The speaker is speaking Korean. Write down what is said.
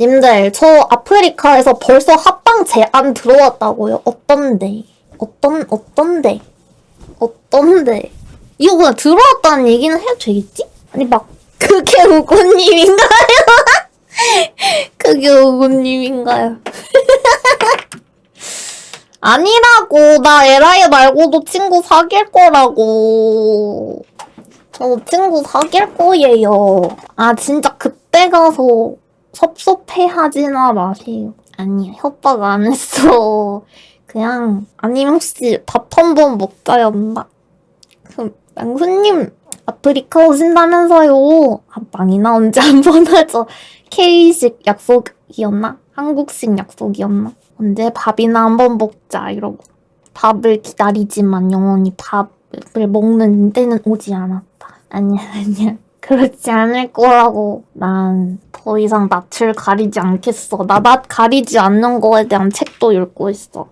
님들, 저 아프리카에서 벌써 합방 제안 들어왔다고요? 어떤데? 어떤, 어떤데? 어떤데? 이거 그냥 들어왔다는 얘기는 해도 되겠지? 아니, 막, 그게 우고님인가요? 그게 우고님인가요? 아니라고, 나 에라이 말고도 친구 사귈 거라고. 저 친구 사귈 거예요. 아, 진짜 그때 가서 섭섭해 하지나 마세요. 아니야, 협박 안 했어. 그냥, 아니면 혹시 밥 한 번 먹자였나? 그럼, 양수님, 아프리카 오신다면서요. 합방이나 언제 한 번 하죠. K식 약속이었나? 한국식 약속이었나? 언제 밥이나 한 번 먹자, 이러고. 밥을 기다리지만 영원히 밥을 먹는 때는 오지 않았다. 아니야, 아니야. 그렇지 않을 거라고. 난 더 이상 낯을 가리지 않겠어. 나 낯 가리지 않는 거에 대한 책도 읽고 있어.